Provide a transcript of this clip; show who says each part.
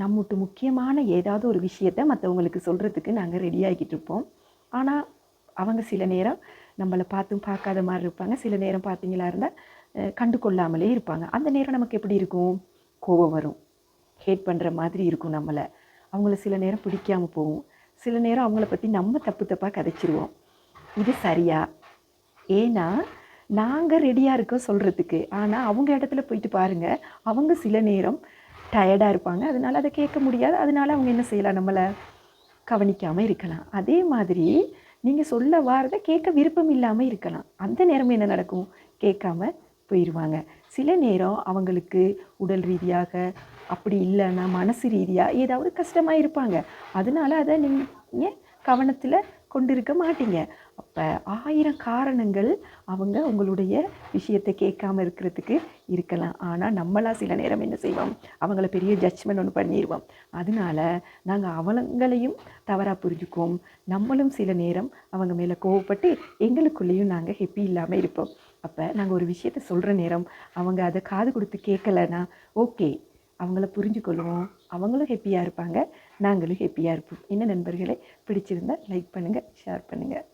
Speaker 1: நம்மட்டு முக்கியமான ஏதாவது ஒரு விஷயத்த மற்றவங்களுக்கு சொல்கிறதுக்கு நாங்கள் ரெடி இருப்போம். ஆனால் அவங்க சில நேரம் நம்மளை பார்த்தும் பார்க்காத மாதிரி இருப்பாங்க. சில நேரம் பார்த்தீங்களா இருந்தால் கண்டு கொள்ளாமலே இருப்பாங்க. அந்த நேரம் நமக்கு எப்படி இருக்கும்? கோபம் வரும். ஹேட் பண்ணுற மாதிரி இருக்கும் நம்மளை. அவங்கள சில நேரம் பிடிக்காமல் போகும். சில நேரம் அவங்கள பற்றி நம்ம தப்பு தப்பாக கதைச்சிருவோம். இது சரியா? ஏன்னா நாங்கள் ரெடியாக இருக்கோம் சொல்கிறதுக்கு ஆனால் அவங்க இடத்துல போயிட்டு பாருங்கள் அவங்க சில நேரம் டயர்டாக இருப்பாங்க. அதனால் அதை கேட்க முடியாது. அதனால அவங்க என்ன செய்யலாம்? நம்மளை கவனிக்காமல் இருக்கலாம். அதே மாதிரி நீங்கள் சொல்ல வாரதை கேட்க விருப்பம் இல்லாமல் இருக்கலாம். அந்த நேரம் என்ன நடக்கும்? கேட்காம போயிடுவாங்க சில நேரம் அவங்களுக்கு உடல் ரீதியாக அப்படி இல்லைன்னா மனசு ரீதியாக ஏதாவது கஷ்டமாக இருப்பாங்க. அதனால அதை நீங்கள் கவனத்தில் கொண்டிருக்க மாட்டீங்க. அப்போ ஆயிரம் காரணங்கள் அவங்க உங்களுடைய விஷயத்தை கேட்காம இருக்கிறதுக்கு இருக்கலாம். ஆனால் நம்மளாக சில நேரம் என்ன செய்வோம்? அவங்கள பெரிய ஜட்ஜ்மெண்ட் ஒன்று பண்ணிடுவோம் அதனால நாங்கள் அவங்களையும் தவறாக புரிஞ்சுக்குவோம். நம்மளும் சில நேரம் அவங்க மேலே கோவப்பட்டு எங்களுக்குள்ளேயும் நாங்கள் ஹெப்பி இல்லாமல் இருப்போம். அப்போ நாங்கள் ஒரு விஷயத்த சொல்கிற நேரம் அவங்க அதை காது கொடுத்து கேட்கலன்னா ஓகே அவங்கள புரிஞ்சு கொள்வோம் அவங்களும் ஹெப்பியாக இருப்பாங்க. நாங்களும் ஹெப்பியாக இருப்போம். என்ன நண்பர்களே? பிடிச்சிருந்தா லைக் பண்ணுங்கள் ஷேர் பண்ணுங்கள்